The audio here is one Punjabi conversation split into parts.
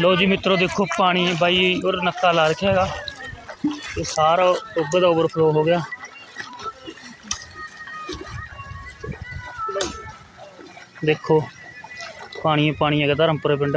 ਲੋ ਜੀ ਮਿੱਤਰੋ, ਦੇਖੋ ਪਾਣੀ ਬਾਈ ਔਰ ਨੱਕਾ ਲਾ ਰੱਖਿਆ ਹੈਗਾ। ਇਹ ਸਾਰਾ ਟੁੱਬ ਦਾ ਓਵਰਫਲੋ ਹੋ ਗਿਆ। ਦੇਖੋ, ਪਾਣੀ ਪਾਣੀ ਹੈਗਾ ਧਰਮਪੁਰੇ ਪਿੰਡ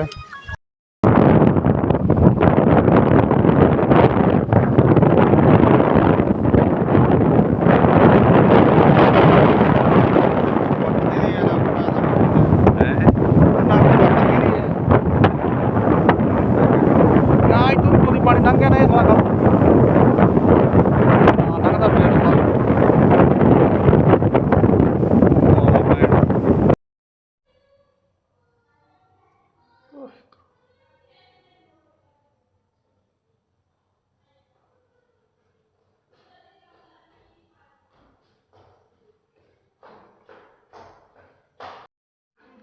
ਪਾਣੀ ਲੰਘ ਗਿਆ ਨਾ ਇਹ ਸਾਰਾ ਹਾਂ ਲੰਘਦਾ ਪੇੜ ਦਾ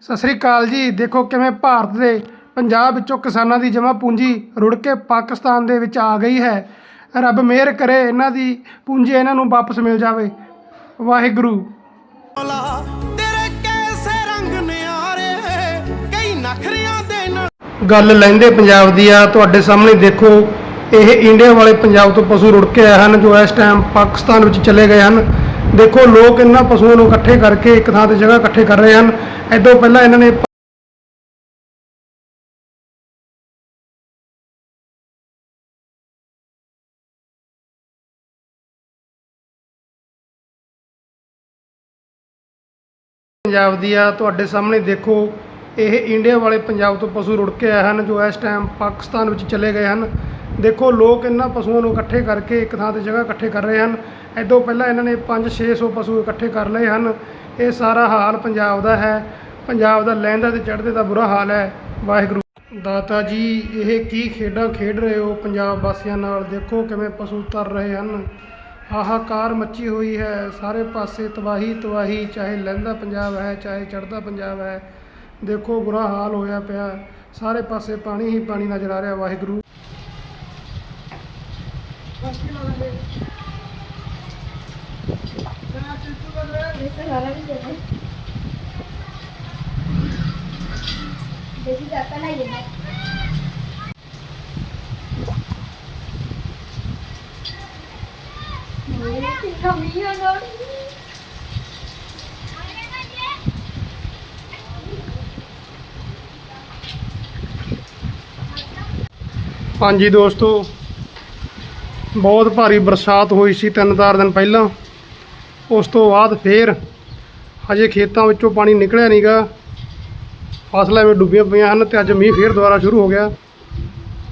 ਸਤਿ ਸ੍ਰੀ ਅਕਾਲ ਜੀ। ਦੇਖੋ ਕਿਵੇਂ ਭਾਰਤ ਦੇ ਪੰਜਾਬ ਵਿੱਚੋਂ ਕਿਸਾਨਾਂ ਦੀ ਜਮ੍ਹਾਂ ਪੂੰਜੀ ਰੁੜ ਕੇ ਪਾਕਿਸਤਾਨ ਦੇ ਵਿੱਚ ਆ ਗਈ ਹੈ। ਰੱਬ ਮਿਹਰ ਕਰੇ ਇਹਨਾਂ ਦੀ ਪੂੰਜੀ ਇਹਨਾਂ ਨੂੰ ਵਾਪਸ ਮਿਲ ਜਾਵੇ। ਵਾਹਿਗੁਰੂ। ਤੇਰੇ ਕੈਸੇ ਰੰਗ ਨਿਆਰੇ ਕਈ ਨਖਰਿਆਂ ਦੇ ਨਾਲ ਗੱਲ ਲੈਂਦੇ ਪੰਜਾਬ ਦੀ ਆ ਤੁਹਾਡੇ ਸਾਹਮਣੇ ਦੇਖੋ ਇਹ ਇੰਡੀਆ ਵਾਲੇ ਪੰਜਾਬ ਤੋਂ ਪਸ਼ੂ ਰੁੜ ਕੇ ਆਏ ਹਨ ਜੋ ਇਸ ਟਾਈਮ ਪਾਕਿਸਤਾਨ ਵਿੱਚ ਚਲੇ ਗਏ ਹਨ। ਦੇਖੋ, ਲੋਕ ਇਹਨਾਂ ਪਸ਼ੂਆਂ ਨੂੰ ਇਕੱਠੇ ਕਰਕੇ ਇੱਕ ਥਾਂ ਤੇ ਜਗ੍ਹਾ ਇਕੱਠੇ ਕਰ ਰਹੇ ਹਨ। ਐਦੋਂ ਪਹਿਲਾਂ ਇਹਨਾਂ ਨੇ ਪੰਜਾਬ ਦੀ ਆ, ਤੁਹਾਡੇ ਸਾਹਮਣੇ ਦੇਖੋ, ਇਹ ਇੰਡੀਆ ਵਾਲੇ ਪੰਜਾਬ ਤੋਂ ਪਸ਼ੂ ਰੁੜ ਕੇ ਆਏ ਹਨ, ਜੋ ਇਸ ਟਾਈਮ ਪਾਕਿਸਤਾਨ ਵਿੱਚ ਚਲੇ ਗਏ ਹਨ। ਦੇਖੋ ਲੋਕ ਇਹਨਾਂ ਪਸ਼ੂਆਂ ਨੂੰ ਇਕੱਠੇ ਕਰਕੇ ਇੱਕ ਥਾਂ ਤੇ ਜਗ੍ਹਾ ਇਕੱਠੇ ਕਰ ਰਹੇ ਹਨ। ਐਦੋਂ ਪਹਿਲਾਂ ਇਹਨਾਂ ਨੇ 5-600 ਪਸ਼ੂ ਇਕੱਠੇ ਕਰ ਲਏ ਹਨ। ਇਹ ਸਾਰਾ ਹਾਲ ਪੰਜਾਬ ਦਾ ਹੈ। ਪੰਜਾਬ ਦਾ ਲਹਿੰਦਾ ਤੇ ਚੜ੍ਹਦੇ ਦਾ ਬੁਰਾ ਹਾਲ ਹੈ। ਵਾਹਿਗੁਰੂ। ਦਾਤਾ ਜੀ, ਇਹ ਕੀ ਖੇਡਾਂ ਖੇਡ ਰਹੇ ਹੋ ਪੰਜਾਬ ਵਾਸੀਆਂ ਨਾਲ? ਦੇਖੋ ਕਿਵੇਂ ਪਸ਼ੂ ਤਰ ਰਹੇ ਹਨ। ਹਾਹਾਕਾਰ ਮੱਚੀ ਹੋਈ ਹੈ। ਸਾਰੇ ਪਾਸੇ ਤਬਾਹੀ ਤਬਾਹੀ, ਚਾਹੇ ਲਹਿੰਦਾ ਪੰਜਾਬ ਹੈ, ਚਾਹੇ ਚੜ੍ਹਦਾ ਪੰਜਾਬ ਹੈ। ਦੇਖੋ ਬੁਰਾ ਹਾਲ ਹੋਇਆ ਪਿਆ। ਸਾਰੇ ਪਾਸੇ ਪਾਣੀ ਹੀ ਪਾਣੀ ਨਜ਼ਰ ਆ ਰਿਹਾ। ਵਾਹਿਗੁਰੂ। देखी जाता नहीं है कमी है ना ਹਾਂਜੀ ਦੋਸਤੋ ਬਹੁਤ ਭਾਰੀ ਬਰਸਾਤ ਹੋਈ ਸੀ ਤਿੰਨ ਚਾਰ ਦਿਨ ਪਹਿਲਾਂ। ਉਸ ਤੋਂ ਬਾਅਦ ਫੇਰ ਹਜੇ ਖੇਤਾਂ ਵਿੱਚੋਂ ਪਾਣੀ ਨਿਕਲਿਆ ਨਹੀਂਗਾ ਫਸਲਾਂ ਵਿੱਚ ਡੁੱਬੀਆਂ ਪਈਆਂ ਹਨ ਤੇ ਅੱਜ ਮੀਂਹ ਫੇਰ ਦੁਬਾਰਾ ਸ਼ੁਰੂ ਹੋ ਗਿਆ।